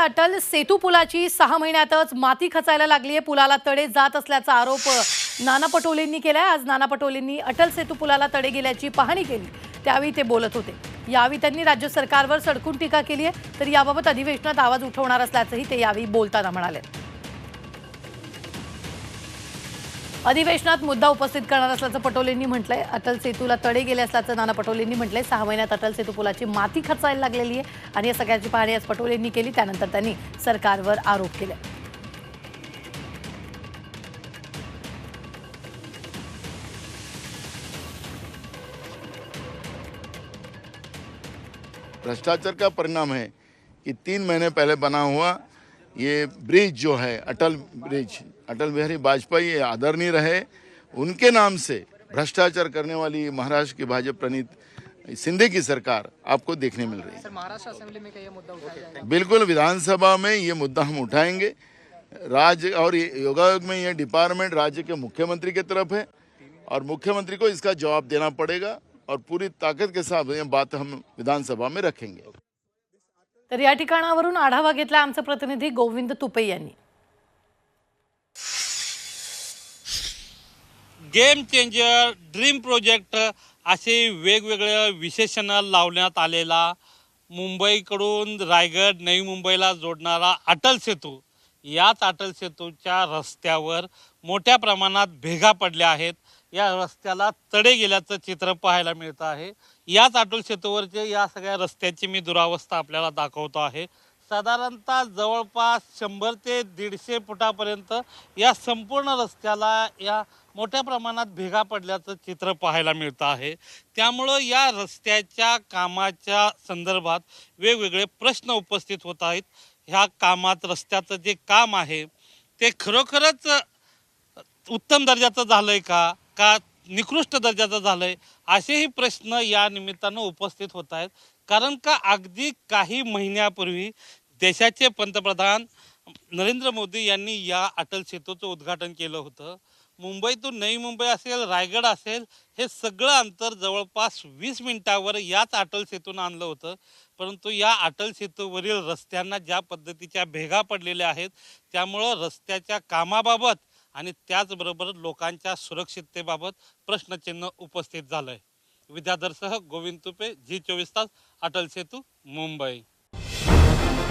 अटल सेतू पुलाची सहा महिन्यातच माती खचायला लागली आहे पुलाला तडे जात असल्याचा आरोप नाना पटोलेंनी केलाय. आज नाना पटोलेंनी अटल सेतू पुलाला तडे गेल्याची पाहणी केली. त्यावेळी ते बोलत होते. यावेळी त्यांनी राज्य सरकारवर सडकून टीका केली आहे तर याबाबत अधिवेशनात आवाज उठवणार असल्याचंही ते यावेळी बोलताना म्हणाले. अधिवेशनात मुद्दा उपस्थित करणार असल्याचं पटोलेंनी म्हटलंय. अटल सेतूला तडे गेले असल्याचं नाना पटोलेंनी म्हटलंय. सहा महिन्यात अटल सेतू पुलाची माती खचायला लागलेली आहे आणि या सगळ्याची पाहणी आज पटोलेंनी केली. त्यानंतर त्यांनी सरकारवर आरोप केले. भ्रष्टाचार का परिणाम है? कि तीन महीने पहले बना हुआ ये ब्रिज जो है अटल ब्रिज अटल बिहारी वाजपेयी आदरणीय रहे उनके नाम से भ्रष्टाचार करने वाली महाराष्ट्र की भाजपा प्रणीत सिंधे की सरकार आपको देखने मिल रही है। सर महाराष्ट्र असेंबली में ये मुद्दा उठाया बिल्कुल विधानसभा में ये मुद्दा हम उठाएँगे। राज्य और योगायोग में ये डिपार्टमेंट राज्य के मुख्यमंत्री की तरफ़ है और मुख्यमंत्री को इसका जवाब देना पड़ेगा और पूरी ताकत के साथ ये बात हम विधानसभा में रखेंगे। तर या ठिकाणावरून आढावा घेतला आमचे प्रतिनिधी गोविंद तुपे यांनी. गेम चेंजर ड्रीम प्रोजेक्ट असे वेगवेगळे विशेषण लावण्यात आलेला मुंबईकडून रायगड नवी मुंबईला जोडणारा अटल सेतू. याच अटल सेतूच्या रस्त्यावर मोठ्या प्रमाणात भेगा पडल्या आहेत. या रस्त्याला तडे गेल्याचं चित्र पाहायला मिळतं आहे. याच अटल सेतूवरचे या सगळ्या रस्त्याची मी दुरावस्था आपल्याला दाखवतो आहे. साधारणतः जवळपास शंभर ते दीडशे फुटापर्यंत या संपूर्ण रस्त्याला या मोठ्या प्रमाणात भेगा पडल्याचं चित्र पाहायला मिळतं आहे. त्यामुळं या रस्त्याच्या कामाच्या संदर्भात वेगवेगळे प्रश्न उपस्थित होत आहेत. ह्या कामात रस्त्याचं जे काम आहे ते खरोखरच उत्तम दर्जाचं झालं आहे का? का निकृष्ट दर्जाचं झालं आहे असेही प्रश्न या निमित्तानं उपस्थित होत आहेत. कारण का अगदी काही महिन्यापूर्वी देशाचे पंतप्रधान नरेंद्र मोदी यांनी या अटल सेतूचं उद्घाटन केलं होतं. मुंबईतून नवी मुंबई असेल रायगड असेल हे सगळं अंतर जवळपास वीस मिनिटावर याच अटल सेतून आणलं होतं. परंतु या अटल सेतूवरील रस्त्यांना ज्या पद्धतीच्या भेगा पडलेल्या आहेत त्यामुळं रस्त्याच्या कामाबाबत आणि त्याचबरोबर लोकांच्या सुरक्षिततेबाबत प्रश्नचिन्ह उपस्थित झालं आहे विद्याधरसह गोविंद तुपे झी चोवीस तास अटल सेतू मुंबई.